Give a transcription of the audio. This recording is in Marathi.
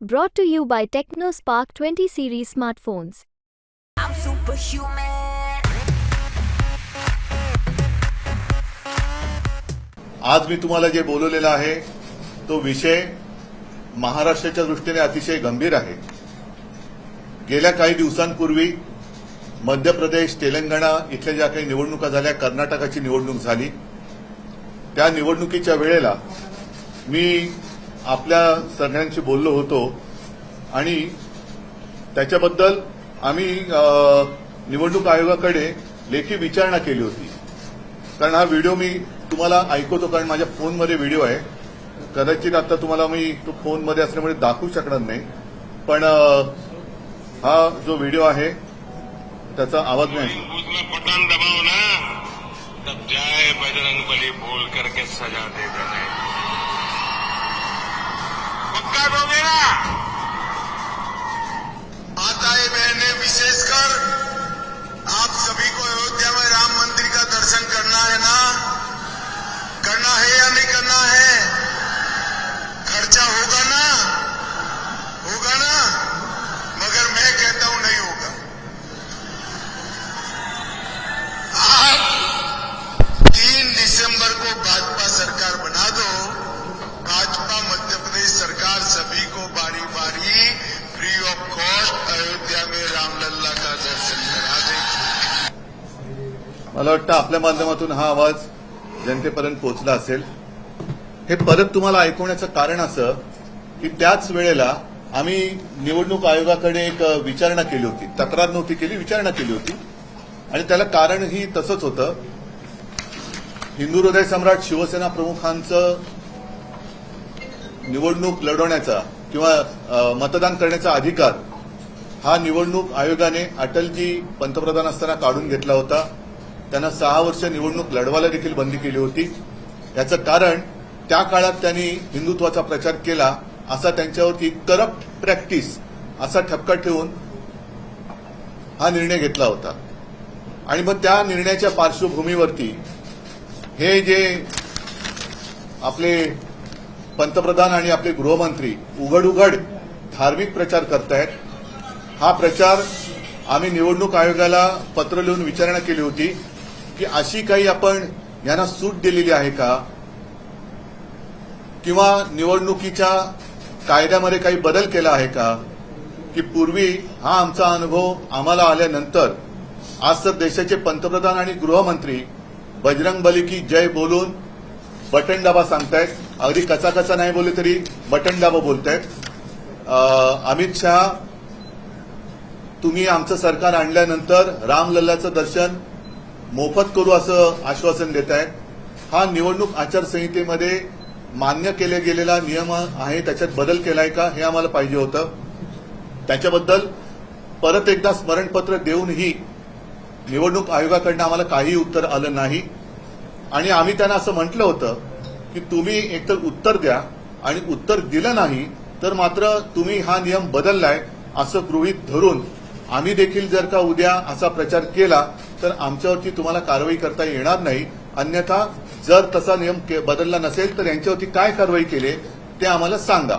Brought to you by TechnoSpark 20 series smartphones. I'm superhuman. आज मी तुम्हाला जे बोलवलेलं आहे तो विषय महाराष्ट्राच्या दृष्टीने अतिशय गंभीर आहे गेल्या काही दिवसांपूर्वी मध्य प्रदेश तेलंगणा इथल्या ज्या काही निवडणुका झाल्या कर्नाटकाची निवडणूक झाली त्या निवडणुकीच्या वेळेला मी आपल्या सगळ्यांशी बोललो होतो. आणि त्याच्याबद्दल आम्ही निवडणूक आयोगाकडे लेखी विचारणा केली होती. कारण हा व्हिडिओ मी तुम्हाला ऐकवतो कारण माझ्या फोनमध्ये व्हिडिओ आहे. कदाचित आता तुम्हाला मी तो फोनमध्ये असल्यामुळे दाखवू शकणार नाही. पण हा जो व्हिडिओ आहे त्याचा आवाज नाही. ऐकू बटन ना जय बजरंग बली बोल करके सजा दे देते 来报名了。मला वाटतं आपल्या माध्यमातून हा आवाज जनतेपर्यंत पोहोचला असेल. हे परत तुम्हाला ऐकवण्याचं कारण असं की त्याच वेळेला आम्ही निवडणूक आयोगाकडे एक विचारणा केली होती. तक्रार नव्हती केली विचारणा केली होती. आणि त्याला कारणही तसंच होतं. हिंदू हृदय सम्राट शिवसेना प्रमुखांचं निवडणूक लढवण्याचा किंवा मतदान करण्याचा अधिकार हा निवडणूक आयोगाने अटलजी पंतप्रधान असताना काढून घेतला होता. त्यांना सहा वर्ष निवडणूक लढवायला देखील बंदी केली होती. याचं कारण त्या काळात त्यांनी हिंदुत्वाचा प्रचार केला असा त्यांच्यावरती करप्ट प्रॅक्टिस असा ठपका ठेवून हा निर्णय घेतला होता. आणि मग त्या निर्णयाच्या पार्श्वभूमीवरती हे जे आपले पंतप्रधान आणि आपले गृहमंत्री उघड उघड धार्मिक प्रचार करतायत हा प्रचार आम्ही निवडणूक आयोगाला पत्र लिहून विचारणा केली होती. की अशी काही आपण यांना सूट दिलेली आहे का? किंवा निवडणुकीच्या कायद्यामध्ये काही बदल केला आहे का? की पूर्वी हा आमचा अनुभव आम्हाला आल्यानंतर आज तर देशाचे पंतप्रधान आणि गृहमंत्री बजरंग बली की जय बोलून बटन दाबा सांगतायत. अगदी कसा कसा नाही बोलले तरी बटन दाबा बोलतायत. अमित शहा तुम्ही आमचं सरकार आणल्यानंतर रामलल्लाचं दर्शन मोफत करू असं आश्वासन देत आहेत. हा निवडणूक आचारसंहितेमध्ये मान्य केले गेलेला नियम आहे त्याच्यात बदल केलाय का हे आम्हाला पाहिजे होतं. त्याच्याबद्दल परत एकदा स्मरणपत्र देऊनही निवडणूक आयोगाकडनं आम्हाला काही उत्तर आलं नाही. आणि आम्ही त्यांना असं म्हटलं होतं की तुम्ही एकतर उत्तर द्या आणि उत्तर दिलं नाही तर मात्र तुम्ही हा नियम बदललाय असं गृहीत धरून आम्ही देखील जर का उद्या असा प्रचार केला तर आमच्यावरती तुम्हाला कारवाई करता येणार नाही. अन्यथा जर तसा नियम के- बदलला नसेल तर यांच्यावरती काय कारवाई केली ते आम्हाला सांगा.